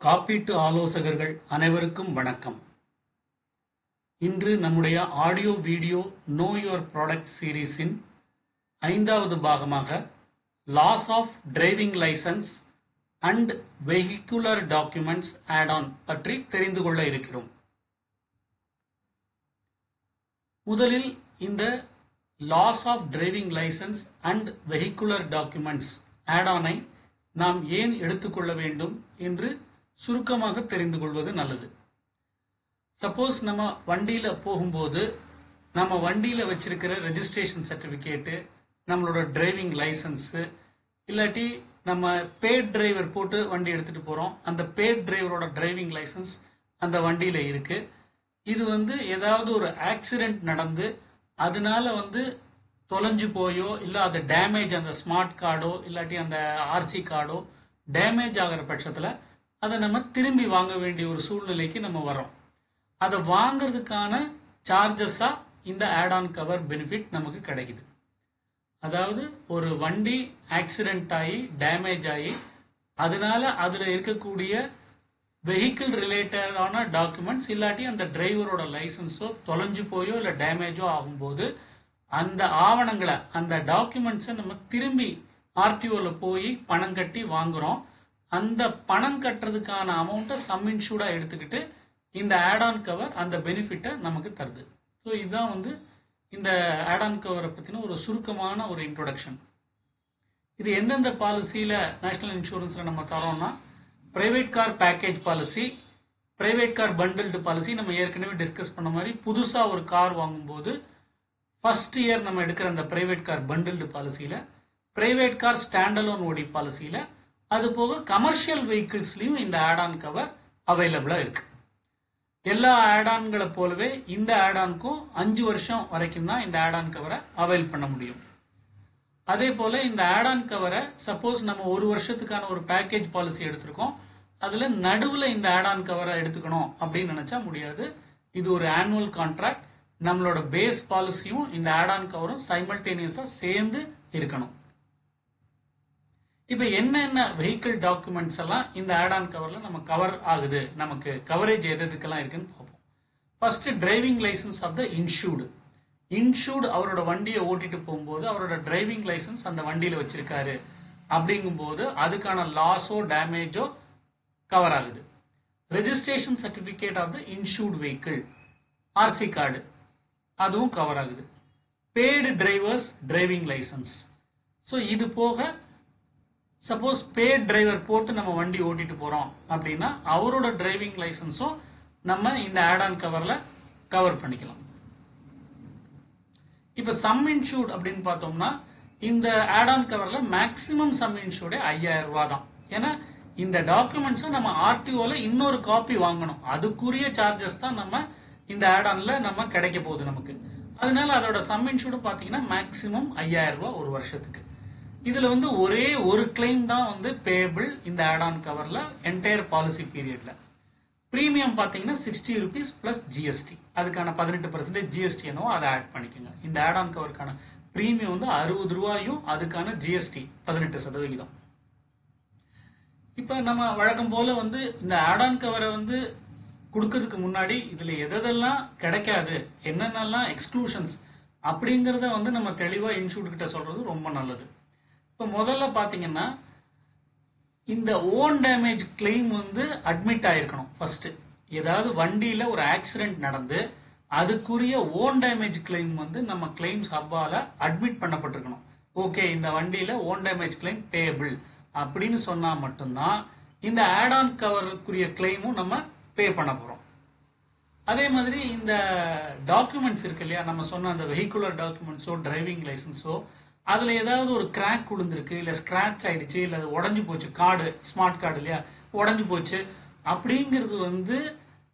காப்பீட்டு ஆலோசகர்கள் அனைவருக்கும் வணக்கம். இன்று நம்முடைய audio video know your product சீரீஸின் ஐந்தாவது பாகமாக loss of driving licence and vehicular documents add on பற்றி தெரிந்து கொள்ள இருக்கிறோம். முதலில் இந்த loss of driving licence and vehicular documents add ஆனை நாம் ஏன் எடுத்துக்கொள்ள வேண்டும் என்று சுருக்கமாக தெரிந்து கொள்வது நல்லது. சப்போஸ் நம்ம வண்டியில போகும்போது நம்ம வண்டியில வச்சிருக்கிற ரெஜிஸ்ட்ரேஷன் சர்டிபிகேட்டு நம்மளோட டிரைவிங் லைசன்ஸ் இல்லாட்டி நம்ம பேட் டிரைவர் போட்டு வண்டி எடுத்துட்டு போறோம். அந்த பேட் டிரைவரோட டிரைவிங் லைசன்ஸ் அந்த வண்டியில இருக்கு. இது வந்து ஏதாவது ஒரு ஆக்சிடென்ட் நடந்து அதனால வந்து தொலைஞ்சு போயோ இல்லை அது டேமேஜ் அந்த ஸ்மார்ட் கார்டோ இல்லாட்டி அந்த ஆர்சி கார்டோ டேமேஜ் ஆகிற பட்சத்தில் அதை நம்ம திரும்பி வாங்க வேண்டிய ஒரு சூழ்நிலைக்கு நம்ம வரோம் அதை வாங்குறதுக்கான சார்ஜஸா இந்த ஆட் ஆன் கவர் பெனிஃபிட் நமக்கு கிடைக்குது. அதாவது ஒரு வண்டி ஆக்சிடென்ட் ஆகி டேமேஜ் ஆகி அதனால அதுல இருக்கக்கூடிய வெஹிக்கிள் ரிலேட்டடான டாக்குமெண்ட்ஸ் இல்லாட்டி அந்த டிரைவரோட லைசன்ஸோ தொலைஞ்சு போயோ இல்ல டேமேஜோ ஆகும்போது அந்த ஆவணங்களை அந்த டாக்குமெண்ட்ஸை நம்ம திரும்பி ஆர்டிஓல போய் பணம் கட்டி வாங்குறோம். அந்த பணம் கட்டுறதுக்கான அமௌண்ட்டை சம் இன்ஷூர்டாக எடுத்துக்கிட்டு இந்த ஆட் ஆன் கவர் அந்த பெனிஃபிட்டை நமக்கு தருது. ஸோ இதுதான் வந்து இந்த ஆட் ஆன் கவரை பற்றின ஒரு சுருக்கமான ஒரு இன்ட்ரொடக்ஷன் இது எந்தெந்த பாலிசியில் நேஷனல் இன்சூரன்ஸில் நம்ம தரோம்னா private car package policy private car bundled policy நம்ம ஏற்கனவே டிஸ்கஸ் பண்ண மாதிரி புதுசாக ஒரு கார் வாங்கும்போது ஃபர்ஸ்ட் இயர் நம்ம எடுக்கிற அந்த பிரைவேட் கார் பண்டில்டு பாலிசியில் பிரைவேட் கார் ஸ்டாண்டலோன் ஓடி பாலிசியில் அது போக கமர்ஷியல் வெஹிக்கிள்ஸ்லையும் இந்த ஆட் ஆன் கவர் அவைலபிளா இருக்கு. எல்லா ஆட் ஆன்களை போலவே இந்த ஆட் அஞ்சு வருஷம் வரைக்கும் தான் இந்த ஆட் ஆன் கவரை அவைல் பண்ண முடியும். அதே போல இந்த ஆட் ஆன் கவரை சப்போஸ் நம்ம ஒரு வருஷத்துக்கான ஒரு பேக்கேஜ் பாலிசி எடுத்திருக்கோம். அதுல நடுவுல இந்த ஆட் ஆன் கவரை எடுத்துக்கணும் அப்படின்னு நினைச்சா முடியாது. இது ஒரு ஆனுவல் கான்ட்ராக்ட் நம்மளோட பேஸ் பாலிசியும் இந்த ஆட் ஆன் கவரும் சைமல்டேனியஸா சேர்ந்து இருக்கணும். இப்ப என்னென்ன வெஹிக்கிள் டாக்குமெண்ட்ஸ் எல்லாம் இந்த ஆட் ஆன் கவர்ல நம்ம கவர் ஆகுது? நமக்கு கவரேஜ் எது எதுக்கெல்லாம் இருக்குன்னு பார்ப்போம். First driving licence of the insured insured அவரோட வண்டியை ஓட்டிட்டு போகும்போது அவரோட டிரைவிங் லைசன்ஸ் அந்த வண்டியில வச்சிருக்காரு. அப்படிங்கும்போது அதுக்கான லாஸோ டேமேஜோ கவர் ஆகுது. Registration certificate of the insured vehicle RC card அதுவும் கவர் ஆகுது. Bad drivers driving licence so இது போக சப்போஸ் பேட் டிரைவர் போட்டு நம்ம வண்டி ஓட்டிட்டு போறோம் அப்படின்னா அவரோட டிரைவிங் லைசன்ஸும் நம்ம இந்த ஆட் ஆன் கவர்ல கவர் பண்ணிக்கலாம். இப்ப சம் இன்சூர்ட் அப்படின்னு பார்த்தோம்னா இந்த ஆட் ஆன் கவர்ல மேக்சிமம் சம் இன்சூர்டே ஐயாயிரம் ரூபாய் தான். ஏன்னா இந்த டாக்குமெண்ட்ஸை நம்ம ஆர்டிஓல இன்னொரு காப்பி வாங்கணும். அதுக்குரிய சார்ஜஸ் தான் நம்ம இந்த ஆட் ஆன்ல நம்ம கிடைக்க போகுது நமக்கு. அதனால அதோட சம் இன்சூர்டு பாத்தீங்கன்னா மேக்சிமம் ஐயாயிரம் ரூபாய் ஒரு வருஷத்துக்கு. இதுல வந்து ஒரே ஒரு கிளைம் தான் வந்து பேபிள் இந்த ஆட் ஆன் கவர்ல என்டையர் பாலிசி பீரியட்ல ப்ரீமியம் பாத்தீங்கன்னா சிக்ஸ்டி ருபீஸ் பிளஸ் ஜிஎஸ்டி அதுக்கான பதினெட்டு பர்சன்டேஜ் ஜிஎஸ்டி என்னவோ அதை ஆட் பண்ணிக்கோங்க. இந்த ஆட் ஆன் கவருக்கான ப்ரீமியம் வந்து அறுபது ரூபாயும் அதுக்கான ஜிஎஸ்டி பதினெட்டு சதவிகிதம். இப்ப நம்ம வழக்கம் போல வந்து இந்த ஆட் ஆன் கவரை வந்து கொடுக்கறதுக்கு முன்னாடி இதுல எதெல்லாம் கிடைக்காது என்னென்னலாம் எக்ஸ்க்ளூஷன்ஸ் அப்படிங்கறத வந்து நம்ம தெளிவா இன்ஸ்டியூட் கிட்ட சொல்றது ரொம்ப நல்லது. இப்போ முதல்ல பாத்தீங்கன்னா இந்த ஓன் டேமேஜ் கிளைம் வந்து அட்மிட் ஆயிருக்கணும் ஃபர்ஸ்ட் ஏதாவது வண்டியில ஒரு ஆக்சிடென்ட் நடந்து அதுக்குரிய ஓன் டேமேஜ் கிளைம் வந்து நம்ம கிளைம்ஸ் ஹப்பால அட்மிட் பண்ணப்பட்டிருக்கணும். ஓகே இந்த வண்டியில ஓன் டேமேஜ் கிளைம் பேபிள் அப்படின்னு சொன்னா மட்டும்தான் இந்த ஆட் ஆன் கவருக்குரிய கிளைமும் நம்ம பே பண்ண போறோம். அதே மாதிரி இந்த டாக்குமெண்ட்ஸ் இருக்கு இல்லையா நம்ம சொன்ன அந்த வெஹிகுலர் டாக்குமெண்ட்ஸோ டிரைவிங் லைசன்ஸோ அதுல ஏதாவது ஒரு கிராக் விழுந்திருக்கு இல்ல ஸ்கிராச் ஆயிடுச்சு இல்ல அது உடஞ்சு போச்சு கார்டு ஸ்மார்ட் கார்டு இல்லையா? உடஞ்சு போச்சு. அப்படிங்கிறது வந்து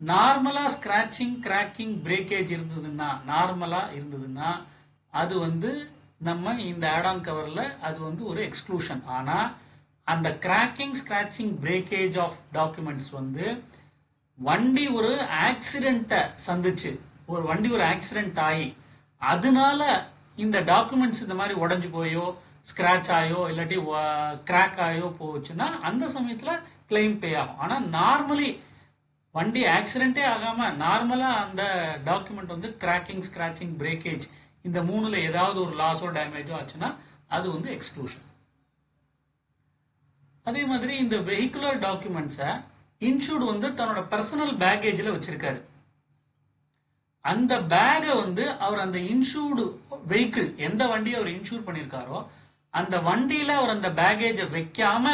நார்மலா ஸ்கிராச்சிங் கிராக்கிங் பிரேக்கேஜ் இருந்ததுன்னா நார்மலா இருந்ததுன்னா அது வந்து நம்ம இந்த ஆடாம் கவர்ல அது வந்து ஒரு எக்ஸ்க்ளூஷன் ஆனா அந்த cracking scratching breakage of documents வந்து வண்டி ஒரு ஆக்சிடென்ட்ட சந்திச்சு. ஒரு வண்டி ஒரு ஆக்சிடென்ட் ஆகி அதனால இந்த டாக்குமெண்ட்ஸ் இந்த மாதிரி உடஞ்சு போயோ ஸ்கிராச் ஆயோ இல்லாட்டி கிராக் ஆயோ போச்சுன்னா அந்த சமயத்துல கிளைம் பே ஆகும். ஆனா நார்மலி வண்டி ஆக்சிடென்ட்டே ஆகாம நார்மலா அந்த டாக்குமெண்ட் வந்து கிராக்கிங் ஸ்கிராச்சிங் பிரேக்கேஜ் இந்த மூணுல ஏதாவது ஒரு லாஸோ டேமேஜோ ஆச்சுன்னா அது வந்து எக்ஸ்க்ளூஷன் அதே மாதிரி இந்த வெஹிகுலர் டாக்குமெண்ட்ஸை இன்சூர்டு வந்து தன்னோட பர்சனல் பேக்கேஜில் வச்சிருக்காரு. அந்த பேக்கை வந்து அவர் அந்த இன்சூர்டு வெஹிக்கிள் எந்த வண்டியை அவர் இன்சூர் பண்ணியிருக்காரோ அந்த வண்டியில அவர் அந்த பேக்கேஜை வைக்காம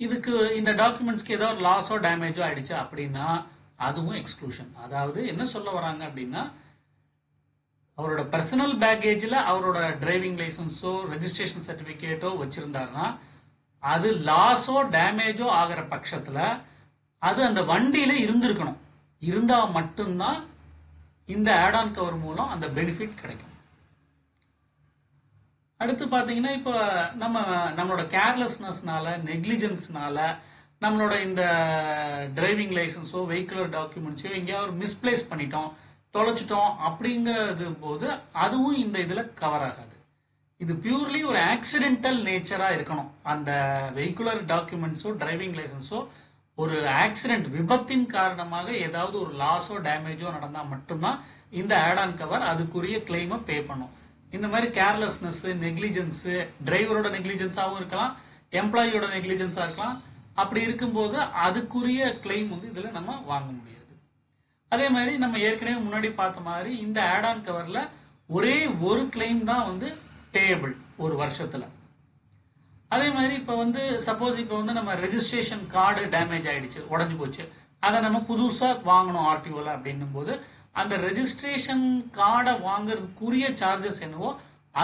இதுக்கு இந்த டாக்குமெண்ட்ஸ்க்கு ஏதோ ஒரு லாஸோ டேமேஜோ ஆயிடுச்சு அப்படின்னா அதுவும் எக்ஸ்க்ளூஷன் அதாவது என்ன சொல்ல வராங்க அப்படின்னா அவரோட பர்சனல் பேக்கேஜில் அவரோட டிரைவிங் லைசன்ஸோ ரெஜிஸ்ட்ரேஷன் சர்டிபிகேட்டோ வச்சிருந்தாருன்னா அது லாஸோ டேமேஜோ ஆகிற பட்சத்தில் அது அந்த வண்டியில இருந்திருக்கணும். இருந்தா மட்டும்தான் இந்த ஆட் ஆன் கவர் மூலம் அந்த பெனிஃபிட் கிடைக்கும். அடுத்து பாத்தீங்கன்னா இப்போ நம்ம நம்மளோட கேர்லெஸ்னஸ்னால நெக்லிஜென்ஸ்னால நம்மளோட இந்த டிரைவிங் லைசன்ஸோ வெஹிகுலர் டாக்குமெண்ட்ஸோ எங்கேயாவது மிஸ்பிளேஸ் பண்ணிட்டோம் தொலைச்சிட்டோம் அப்படிங்கிறது போது அதுவும் இந்த இதுல கவர் ஆகாது. இது பியூர்லி ஒரு ஆக்சிடென்டல் நேச்சரா இருக்கணும். அந்த வெஹிகுலர் டாக்குமெண்ட்ஸோ டிரைவிங் லைசன்ஸோ ஒரு ஆக்சிடென்ட் விபத்தின் காரணமாக ஏதாவது ஒரு லாஸோ டேமேஜோ நடந்தா மட்டும்தான் இந்த ஆட் ஆன் கவர் அதுக்குரிய கிளைமை பே பண்ணும். இந்த மாதிரி கேர்லெஸ்னஸ் நெக்லிஜென்ஸ் டிரைவரோட நெக்லிஜென்ஸாகவும் இருக்கலாம் எம்ப்ளாயியோட நெக்லிஜென்ஸா இருக்கலாம். அப்படி இருக்கும்போது அதுக்குரிய கிளைம் வந்து இதுல நம்ம வாங்க முடியாது. அதே மாதிரி நம்ம ஏற்கனவே முன்னாடி பார்த்த மாதிரி இந்த ஆட் ஆன் கவர்ல ஒரே ஒரு கிளைம் தான் வந்து பேயபிள் ஒரு வருஷத்துல. அதே மாதிரி இப்ப வந்து சப்போஸ் இப்ப வந்து நம்ம ரெஜிஸ்ட்ரேஷன் கார்டு டேமேஜ் ஆயிடுச்சு உடஞ்சு போச்சு. அதை நம்ம புதுசா வாங்கணும் ஆர்டிஓல அப்படின்னும் போது அந்த ரெஜிஸ்ட்ரேஷன் கார்டை வாங்குறதுக்குரிய சார்ஜஸ் என்னவோ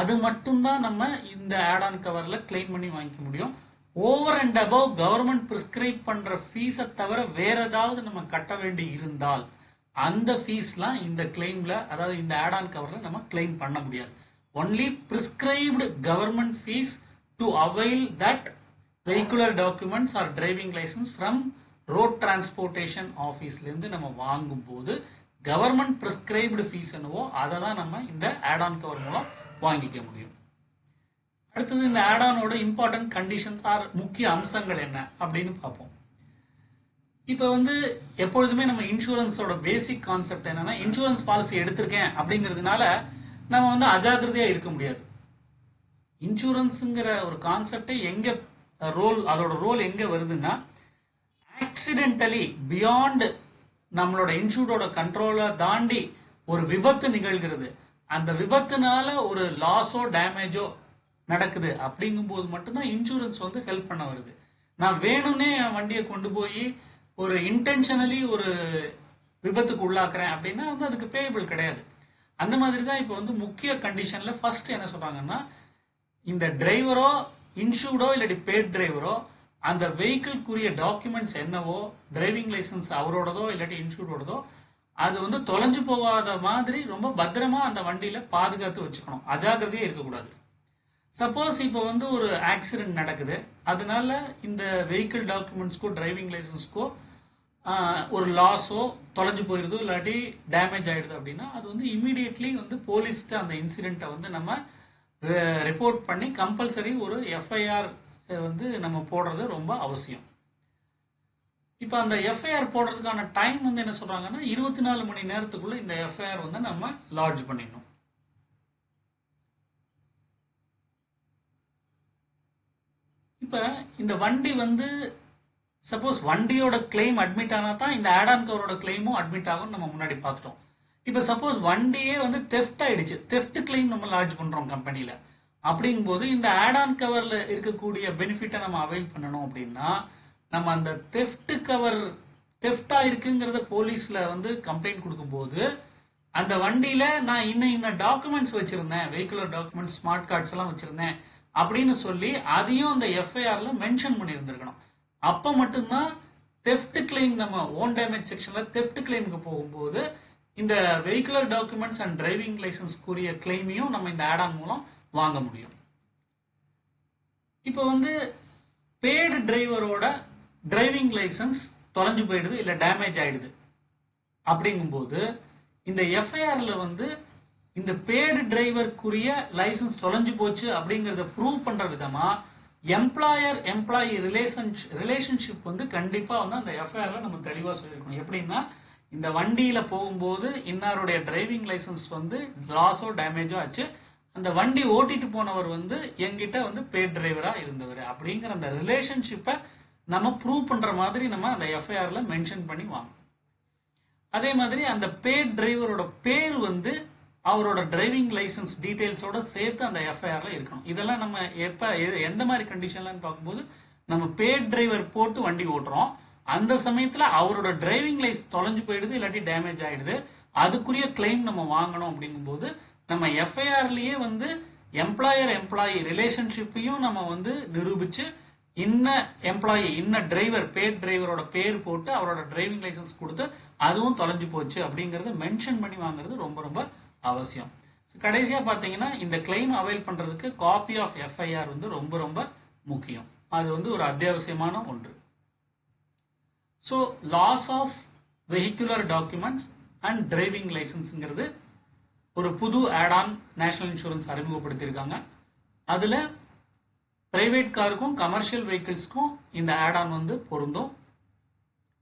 அது மட்டும்தான் நம்ம இந்த ஆட் ஆன் கவர்ல கிளைம் பண்ணி வாங்கிக்க முடியும். Over and above government prescribe பண்ற ஃபீஸை தவிர வேற ஏதாவது நம்ம கட்ட வேண்டி இருந்தால் அந்த ஃபீஸ்லாம் இந்த கிளைம்ல அதாவது இந்த ஆட் ஆன் கவர்ல நம்ம கிளைம் பண்ண முடியாது. Only prescribed government fees to avail that vehicular documents or driving licence from road transportation ஆஃபீஸ்ல இருந்து நம்ம வாங்கும் போது கவர்மெண்ட் prescribed ஃபீஸ் என்னவோ அதை தான் நம்ம இந்த add-on கவர் மூலம் வாங்கிக்க முடியும். அடுத்தது இந்த ஆட் ஆனோட important கண்டிஷன்ஸ் ஆர் முக்கிய அம்சங்கள் என்ன அப்படின்னு பார்ப்போம். இப்ப வந்து எப்பொழுதுமே நம்ம இன்சூரன்ஸோட பேசிக் கான்செப்ட் என்னன்னா இன்சூரன்ஸ் பாலிசி எடுத்திருக்கேன் அப்படிங்கிறதுனால நம்ம வந்து அஜாகிரதையா இருக்க முடியாது. இன்சூரன்ஸுங்கிற ஒரு கான்செப்டே எங்க ரோல் அதோட ரோல் எங்க வருதுன்னா ஆக்சிடென்டலி பியாண்ட் நம்மளோட இன்சூர்டோட கண்ட்ரோலை தாண்டி ஒரு விபத்து நிகழ்கிறது. அந்த விபத்துனால ஒரு லாஸோ டேமேஜோ நடக்குது. அப்படிங்கும் போது மட்டும்தான் இன்சூரன்ஸ் வந்து ஹெல்ப் பண்ண வருது. நான் வேணும்னே என் வண்டியை கொண்டு போய் ஒரு இன்டென்ஷனலி ஒரு விபத்துக்கு உள்ளாக்குறேன் அப்படின்னா வந்து அதுக்கு பேயபிள் கிடையாது. அந்த மாதிரி தான் இப்போ வந்து முக்கிய கண்டிஷன்ல ஃபர்ஸ்ட் என்ன சொல்றாங்கன்னா இந்த டிரைவரோ இன்சூர்டோ இல்லாட்டி பேட் டிரைவரோ அந்த வெஹிக்கிள்க்குரிய டாக்குமெண்ட்ஸ் என்னவோ டிரைவிங் லைசன்ஸ் அவரோடதோ இல்லாட்டி இன்சூர்டோடதோ அது வந்து தொலைஞ்சு போகாத மாதிரி ரொம்ப பத்திரமா அந்த வண்டியில பாதுகாத்து வச்சுக்கணும். அஜாகிரதையே இருக்கக்கூடாது. சப்போஸ் இப்போ வந்து ஒரு ஆக்சிடென்ட் நடக்குது. அதனால இந்த வெஹிக்கிள் டாக்குமெண்ட்ஸ்க்கோ டிரைவிங் லைசன்ஸ்க்கோ ஒரு லாஸோ தொலைஞ்சு போயிருதோ இல்லாட்டி டேமேஜ் ஆயிடுது அப்படின்னா அது வந்து இமீடியட்லி வந்து போலீஸ்க்கு அந்த இன்சிடென்ட்டை வந்து நம்ம ரிப்போர்ட் பண்ணி கம்பல்சரி ஒரு எஃப்ஐஆர் வந்து நம்ம போடுறது ரொம்ப அவசியம். இப்போ அந்த எஃப்ஐஆர் போடுறதுக்கான டைம் வந்து என்ன சொல்றாங்கன்னா இருபத்தி நாலு மணி நேரத்துக்குள்ள இந்த எஃப்ஐஆர் வந்து நம்ம லாட்ஜ் பண்ணிடணும். இப்போ இந்த வண்டி வந்து சப்போஸ் வண்டியோட கிளைம் அட்மிட் ஆனா தான் இந்த ஆடான் கவரோட கிளைமும் அட்மிட் ஆகும் நம்ம முன்னாடி பார்த்துட்டோம். இப்ப சப்போஸ் வண்டியே வந்து தெஃப்ட் ஆயிடுச்சு. தெஃப்ட் கிளைம் நம்ம லாட்ஜ் பண்றோம் கம்பெனில அப்படிங்கும்போது இந்த ஆட் ஆன் கவர்ல இருக்கக்கூடிய பெனிஃபிட்டை நம்ம அவைல் பண்ணணும் அப்படின்னா நம்ம அந்த தெஃப்ட் கவர் தெஃப்டா இருக்குங்கிறத போலீஸ்ல வந்து கம்ப்ளைண்ட் கொடுக்கும்போது அந்த வண்டியில நான் இன்ன இன்ன டாக்குமெண்ட்ஸ் வச்சிருந்தேன். வெஹிகுலர் டாக்குமெண்ட்ஸ் ஸ்மார்ட் கார்ட்ஸ் எல்லாம் வச்சிருந்தேன் அப்படின்னு சொல்லி அதையும் அந்த எஃப்ஐஆர்ல மென்ஷன் பண்ணியிருந்திருக்கணும். அப்ப மட்டும்தான் தெஃப்ட் கிளைம் நம்ம ஓன் டேமேஜ் செக்ஷன்ல தெஃப்ட் கிளைமுக்கு போகும்போது இந்த வெஹிகுலர் டாக்குமெண்ட்ஸ் அண்ட் டிரைவிங் லைசன்ஸ்க்குரிய கிளைமையும் நம்ம இந்த ஆடான் மூலம் வாங்க முடியும். இப்போ வந்து பேடு டிரைவரோட டிரைவிங் லைசன்ஸ் தொலைஞ்சு போயிடுது இல்ல டேமேஜ் ஆயிடுது. அப்படிங்கும்போது இந்த எஃப்ஐஆர்ல வந்து இந்த பேடு டிரைவருக்குரிய லைசன்ஸ் தொலைஞ்சு போச்சு அப்படிங்கறத ப்ரூவ் பண்ற விதமா எம்ப்ளாயர் எம்ப்ளாயி ரிலேஷன் ரிலேஷன்ஷிப் வந்து கண்டிப்பா வந்து அந்த எஃப்ஐஆர்ல நம்ம தெளிவா சொல்லியிருக்கணும். எப்படின்னா இந்த வண்டியில போகும்போது இன்னாருடைய டிரைவிங் லைசன்ஸ் வந்து லாஸோ டேமேஜோ ஆச்சு. அந்த வண்டி ஓட்டிட்டு போனவர் வந்து எங்கிட்ட வந்து பேட் டிரைவரா இருந்தவர். அப்படிங்கிற அந்த ரிலேஷன்ஷிப்பை நம்ம ப்ரூவ் பண்ற மாதிரி நம்ம அந்த எஃப்ஐஆர்ல மென்ஷன் பண்ணி வாங்கணும். அதே மாதிரி அந்த பேட் டிரைவரோட பேர் வந்து அவரோட டிரைவிங் லைசன்ஸ் டீடைல்ஸோட சேர்த்து அந்த எஃப்ஐஆர்ல இருக்கணும். இதெல்லாம் நம்ம எப்ப எந்த மாதிரி கண்டிஷன்லன்னு பார்க்கும்போது நம்ம பேட் டிரைவர் போட்டு வண்டி ஓட்டுறோம். அந்த சமயத்துல அவரோட டிரைவிங் லைசன்ஸ் தொலைஞ்சு போயிடுது இல்லாட்டி டேமேஜ் ஆயிடுது. அதுக்குரிய கிளைம் நம்ம வாங்கணும் அப்படிங்கும்போது நம்ம எஃப்ஐஆர்லயே வந்து எம்ப்ளாயர் எம்ப்ளாயி ரிலேஷன்ஷிப்பையும் நம்ம வந்து நிரூபிச்சு இன்ன எம்ப்ளாயி இன்ன டிரைவர் பேட் டிரைவரோட பேர் போட்டு அவரோட டிரைவிங் லைசன்ஸ் கொடுத்து அதுவும் தொலைஞ்சு போச்சு அப்படிங்கறத மென்ஷன் பண்ணி வாங்குறது ரொம்ப ரொம்ப அவசியம். கடைசியா பாத்தீங்கன்னா இந்த கிளைம் அவைல் பண்றதுக்கு காப்பி ஆஃப் எஃப்ஐஆர் வந்து ரொம்ப ரொம்ப முக்கியம். அது வந்து ஒரு அத்தியாவசியமான ஒன்று. So loss of vehicular documents and driving லைசன்ஸ்ங்கிறது ஒரு புது ஆட் ஆன் நேஷனல் இன்சூரன்ஸ் அறிமுகப்படுத்தியிருக்காங்க. அதுல பிரைவேட் காருக்கும் கமர்ஷியல் வெஹிக்கிள்ஸ்க்கும் இந்த ஆட் ஆன் வந்து பொருந்தும்.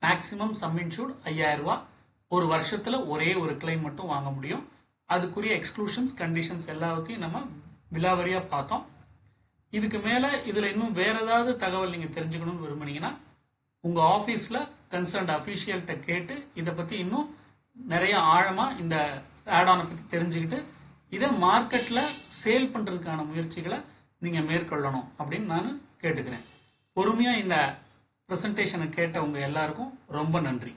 மேக்சிமம் சம் இன்சூர்ட் ஐயாயிரம் ரூபாய். ஒரு வருஷத்துல ஒரே ஒரு கிளைம் மட்டும் வாங்க முடியும். அதுக்குரிய எக்ஸ்க்ளூஷன்ஸ் கண்டிஷன்ஸ் எல்லாத்தையும் நம்ம விலாவரியா பார்த்தோம். இதுக்கு மேல இதுல இன்னும் வேற ஏதாவது தகவல் நீங்க தெரிஞ்சுக்கணும்னு விரும்புனீங்கன்னா உங்க ஆபீஸ்ல கன்சர்ன்ட் அஃபீஷியல்கிட்ட கேட்டு இதை பற்றி இன்னும் நிறைய ஆழமாக இந்த ஆடானை பற்றி தெரிஞ்சுக்கிட்டு இதை மார்க்கெட்டில் சேல் பண்ணுறதுக்கான முயற்சிகளை நீங்கள் மேற்கொள்ளணும் அப்படின்னு நான் கேட்டுக்கிறேன். பொறுமையாக இந்த ப்ரெசன்டேஷனை கேட்டவங்க எல்லாருக்கும் ரொம்ப நன்றி.